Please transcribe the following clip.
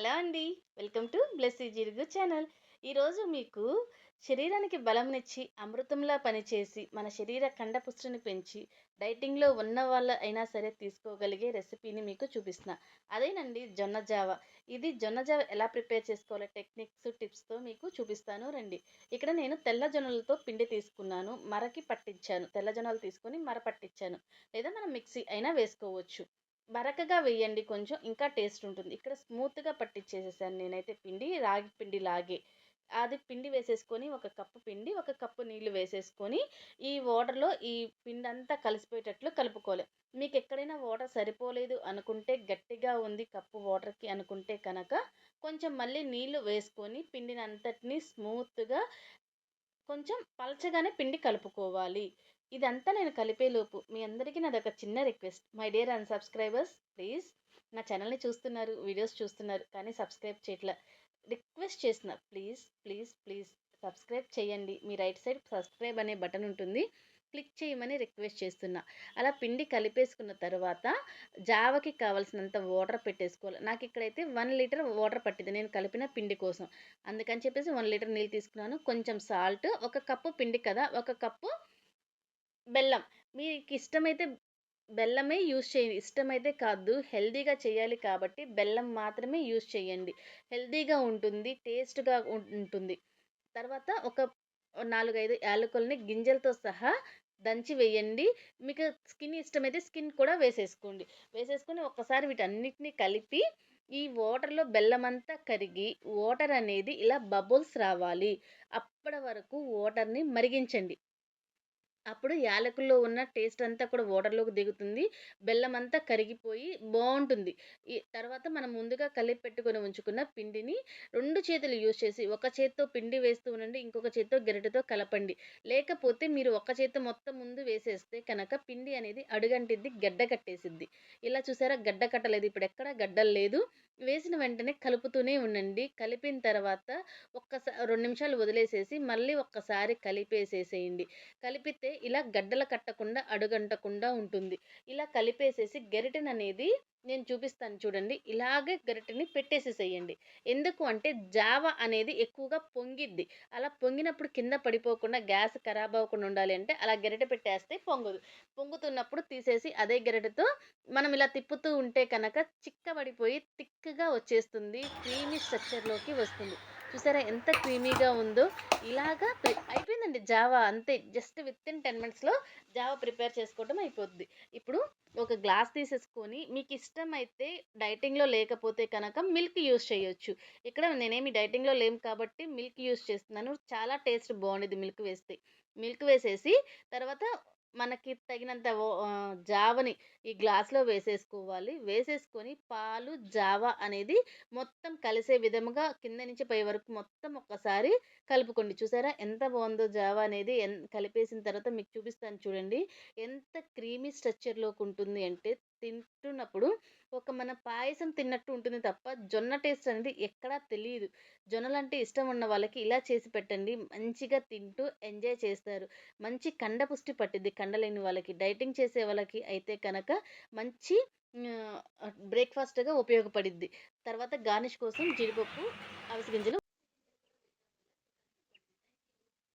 Hello అండి. Welcome to Blessy జిరుగు channel. ఈరోజు మీకు శరీరానికి బలంనిచ్చి అమృతంలా పనిచేసి మన శరీర కండపుష్టిని పెంచి డైటింగ్లో ఉన్న వాళ్ళ అయినా సరే తీసుకోగలిగే రెసిపీని మీకు చూపిస్తున్నా. అదేనండి జొన్న జావ ఇది జొన్న జావ ఎలా ప్రిపేర్ చేసుకోవాలో టెక్నిక్స్ టిప్స్తో మీకు చూపిస్తాను రండి. ఇక్కడ నేను తెల్ల జొన్నలతో పిండి తీసుకున్నాను. మరకి పట్టించాను. తెల్ల జొన్నలు తీసుకొని మర పట్టించాను. లేదా మనం మిక్సీ అయినా వేసుకోవచ్చు. బరకగా వేయండి కొంచెం ఇంకా టేస్ట్ ఉంటుంది. ఇక్కడ స్మూత్గా పట్టించేసేసాను నేనైతే పిండి రాగి పిండి లాగే. అది పిండి వేసేసుకొని ఒక కప్పు పిండి ఒక కప్పు నీళ్ళు వేసేసుకొని ఈ వాటర్లో ఈ పిండి అంతా కలిసిపోయేటట్లు కలుపుకోవాలి. మీకు ఎక్కడైనా వాటర్ సరిపోలేదు అనుకుంటే గట్టిగా ఉంది కప్పు వాటర్కి అనుకుంటే కనుక కొంచెం మళ్ళీ నీళ్ళు వేసుకొని పిండిని అంతటినీ స్మూత్గా కొంచెం పలచగానే పిండి కలుపుకోవాలి. ఇదంతా నేను కలిపేలోపు మీ అందరికీ నాది ఒక చిన్న request. My dear unsubscribers please నా ఛానల్ని చూస్తున్నారు వీడియోస్ చూస్తున్నారు కానీ సబ్స్క్రైబ్ చేయట్లా. రిక్వెస్ట్ చేసిన ప్లీజ్ ప్లీజ్ ప్లీజ్ సబ్స్క్రైబ్ చేయండి. మీ రైట్ సైడ్ సబ్స్క్రైబ్ అనే బటన్ ఉంటుంది. క్లిక్ చేయమని రిక్వెస్ట్ చేస్తున్నా. అలా పిండి కలిపేసుకున్న తర్వాత జావకి కావాల్సినంత వాటర్ పెట్టేసుకోవాలి. నాకు ఇక్కడైతే వన్ లీటర్ వాటర్ పట్టింది. నేను కలిపిన పిండి కోసం. అందుకని చెప్పేసి వన్ లీటర్ నీళ్ళు తీసుకున్నాను. కొంచెం సాల్ట్ ఒక కప్పు పిండి కదా ఒక కప్పు బెల్లం. మీకు ఇష్టమైతే బెల్లమే యూస్ చేయండి. ఇష్టమైతే కాదు. హెల్దీగా చేయాలి కాబట్టి బెల్లం మాత్రమే యూస్ చేయండి. హెల్దీగా ఉంటుంది. టేస్ట్గా ఉంటుంది. తర్వాత ఒక నాలుగైదు యాలకుల్ని గింజలతో సహా దంచి వేయండి. మీకు స్కిన్ ఇష్టమైతే స్కిన్ కూడా వేసేసుకోండి. వేసేసుకొని ఒక్కసారి వీటన్నిటిని కలిపి ఈ వాటర్లో బెల్లం అంతా కరిగి వాటర్ అనేది ఇలా బబుల్స్ రావాలి. అప్పటి వరకు వాటర్ని మరిగించండి. అప్పుడు యాలకుల్లో ఉన్న టేస్ట్ అంతా కూడా వాటర్లోకి దిగుతుంది. బెల్లం అంతా కరిగిపోయి బాగుంటుంది. ఈ తర్వాత మనం ముందుగా కలిపి పెట్టుకొని ఉంచుకున్న పిండిని రెండు చేతులు యూజ్ చేసి ఒక చేత్తో పిండి వేస్తూ ఉండండి ఇంకొక చేత్తో గరిటెతో కలపండి. లేకపోతే మీరు ఒక చేత్తో మొత్తం ముందు వేసేస్తే కనుక పిండి అనేది అడుగంటిద్ది గడ్డ కట్టేసిద్ది. ఇలా చూసారా? గడ్డ కట్టలేదు. ఇప్పుడు ఎక్కడ గడ్డలు లేదు. వేసిన వెంటనే కలుపుతూనే ఉండండి. కలిపిన తర్వాత ఒక్కసారి రెండు నిమిషాలు వదిలేసేసి మళ్ళీ ఒక్కసారి కలిపేసేసేయండి. కలిపితే ఇలా గడ్డలు కట్టకుండా అడుగంటకుండా ఉంటుంది. ఇలా కలిపేసేసి గరిటెని అనేది నేను చూపిస్తాను చూడండి. ఇలాగే గరిటెని పెట్టేసేసేయండి. ఎందుకు అంటే జావ అనేది ఎక్కువగా పొంగిద్ది. అలా పొంగినప్పుడు కింద పడిపోకుండా గ్యాస్ ఖరాబ్ అవ్వకుండా ఉండాలి అంటే అలా గరిటె పెట్టేస్తే పొంగదు. పొంగుతున్నప్పుడు తీసేసి అదే గరిటెతో మనం ఇలా తిప్పుతూ ఉంటే కనుక చిక్కబడిపోయి తిక్కగా వచ్చేస్తుంది. క్రీమీ స్ట్రక్చర్లోకి వస్తుంది. చూసారా ఎంత క్రీమీగా ఉందో? ఇలాగా అయిపోయిందండి జావా అంతే. జస్ట్ విత్ ఇన్ టెన్ మినిట్స్లో జావా ప్రిపేర్ చేసుకోవడం అయిపోద్ది. ఇప్పుడు ఒక గ్లాస్ తీసేసుకొని మీకు ఇష్టం అయితే డైటింగ్లో లేకపోతే కనుక మిల్క్ యూస్ చేయొచ్చు. ఇక్కడ నేనేమి డైటింగ్లో లేము కాబట్టి మిల్క్ యూస్ చేస్తున్నాను. చాలా టేస్ట్ బాగుండేది మిల్క్ వేస్తే. మిల్క్ వేసేసి తర్వాత మనకి తగినంత జావని ఈ గ్లాస్లో వేసేసుకోవాలి. వేసేసుకొని పాలు జావ అనేది మొత్తం కలిసే విధముగా కింద నుంచి పై వరకు మొత్తం ఒక్కసారి కలుపుకోండి. చూసారా? ఎంత బాగుందో జావ అనేది ఎన్ కలిపేసిన తర్వాత మీకు చూపిస్తాను చూడండి. ఎంత క్రీమీ స్ట్రక్చర్లోకి ఉంటుంది అంటే తింటున్నప్పుడు ఒక మన పాయసం తిన్నట్టు ఉంటుంది తప్ప జొన్న టేస్ట్ అనేది ఎక్కడా తెలియదు జొన్నలు అంటే ఇష్టం ఉన్న వాళ్ళకి ఇలా చేసి పెట్టండి మంచిగా తింటూ ఎంజాయ్ చేస్తారు. మంచి కండ పుష్టి పట్టిద్ది కండలేని వాళ్ళకి. డైటింగ్ చేసే వాళ్ళకి అయితే కనుక మంచి బ్రేక్ఫాస్ట్గా ఉపయోగపడిద్ది. తర్వాత గార్నిష్ కోసం జీడిపప్పు అవిసె గింజలు